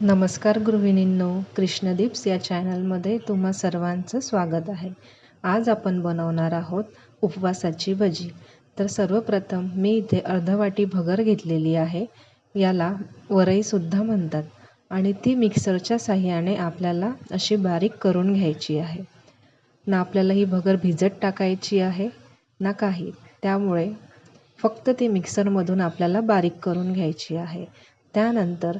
नमस्कार गृहिणींनो कृष्णदीप्स या चॅनलमध्ये तुम्हा सर्वांचं स्वागत आहे. आज आपण बनवणार आहोत उपवासाची भजी. तर सर्वप्रथम मी इथे अर्धवाटी भगर घेतलेली आहे याला वरईसुद्धा म्हणतात आणि ती मिक्सरच्या साह्याने आपल्याला अशी बारीक करून घ्यायची आहे. ना आपल्याला ही भगर भिजत टाकायची आहे ना काही. त्यामुळे फक्त ती मिक्सरमधून आपल्याला बारीक करून घ्यायची आहे. त्यानंतर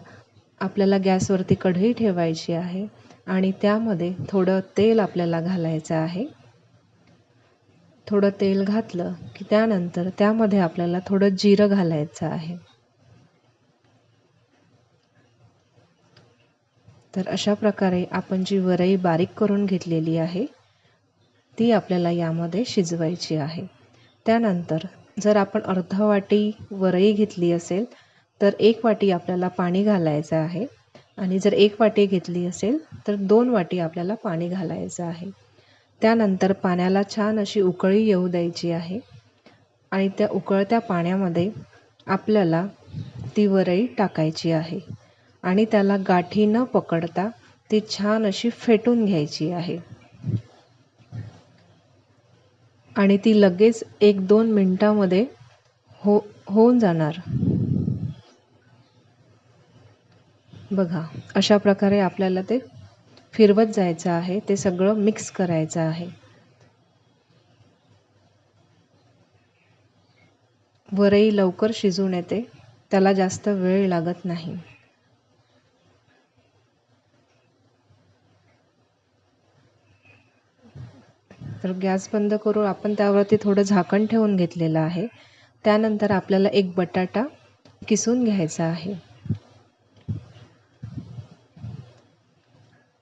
आपल्याला गॅसवरती कढई ठेवायची आहे आणि त्यामध्ये थोडं तेल आपल्याला घालायचं आहे. थोडं तेल घातलं की त्यानंतर त्यामध्ये आपल्याला थोडं जिरं घालायचं आहे. तर अशा प्रकारे आपण जी वरई बारीक करून घेतलेली आहे ती आपल्याला यामध्ये शिजवायची आहे. त्यानंतर जर आपण अर्धा वाटी वरई घेतली असेल तर एक वाटी आपल्याला पाणी घालायचं आहे. आणि जर एक वाटी घेतली असेल तर दोन वाटी आपल्याला पाणी घालायचं आहे. त्यानंतर पाण्याला छान अशी उकळी येऊ द्यायची आहे. आणि त्या उकळत्या पाण्यामध्ये आपल्याला ती वरई टाकायची आहे. आणि त्याला गाठी न पकडता ती छान अशी फेटून घ्यायची आहे. आणि ती लगेच एक दोन मिनटामध्ये हो होऊन जाणार. बघा अशा प्रकारे आपल्याला ते फिरवत जायचं आहे ते सगळं मिक्स करायचं आहे. वरई लवकर शिजून येते त्याला जास्त वेळ लागत नाही. तर गॅस बंद करून आपण त्यावरती थोडं झाकण ठेवून घेतलेलं आहे. त्यानंतर आपल्याला एक बटाटा किसून घ्यायचा आहे.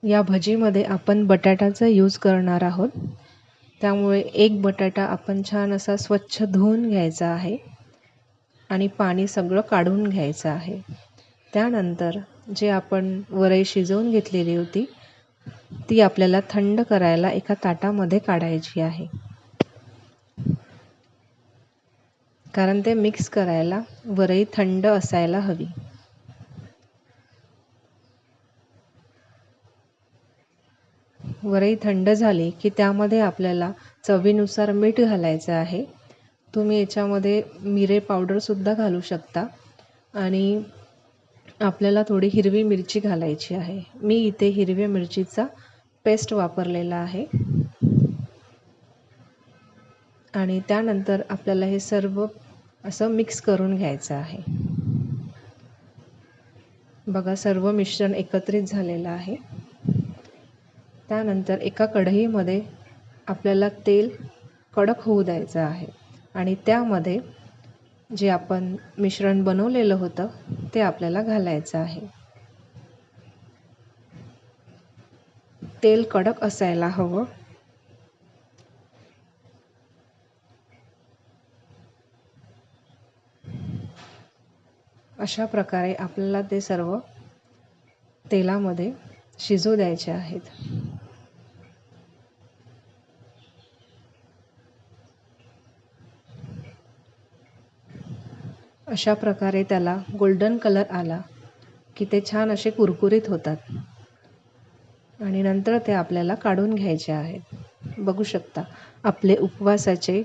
या भजीमध्ये आपण बटाट्याचा यूज करणार आहोत. त्यामुळे एक बटाटा आपण छान असा स्वच्छ धुवून घ्यायचा आहे आणि पाणी सगळं काढून घ्यायचं आहे. त्यानंतर जे आपण वरई शिजवून घेतलेली होती ती आपल्याला थंड करायला एका ताटामध्ये काढायची आहे. कारण ते मिक्स करायला वरई थंड असायला हवी. वरई थंड झाली की त्यामध्ये आपल्याला चवीनुसार मीठ घालायचं आहे. तुम्ही याच्यामध्ये मिरे पावडरसुद्धा घालू शकता. आणि आपल्याला थोडी हिरवी मिरची घालायची आहे. मी इथे हिरव्या मिरचीचा पेस्ट वापरलेला आहे. आणि त्यानंतर आपल्याला हे सर्व असं मिक्स करून घ्यायचं आहे. बघा सर्व मिश्रण एकत्रित झालेलं आहे. त्यानंतर एका कढईमध्ये आपल्याला तेल कडक होऊ द्यायचं आहे. आणि त्यामध्ये जे आपण मिश्रण बनवलेलं होतं ते आपल्याला घालायचं आहे. तेल कडक असायला हवं. अशा प्रकारे आपल्याला ते सर्व तेलामध्ये शिजू द्यायचे आहेत. अशा प्रकारे त्याला गोल्डन कलर आला की ते छान असे कुरकुरीत होतात. आणि नंतर ते आपल्याला काढून घ्यायचे आहेत. बघू शकता आपले उपवासाचे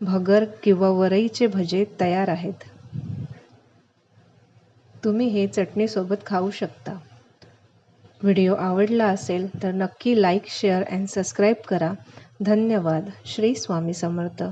भगर किंवा वरईचे भजे तयार आहेत. तुम्ही हे चटणीसोबत खाऊ शकता. व्हिडिओ आवडला असेल तर नक्की लाईक शेअर अँड सबस्क्राईब करा. धन्यवाद. श्री स्वामी समर्थ.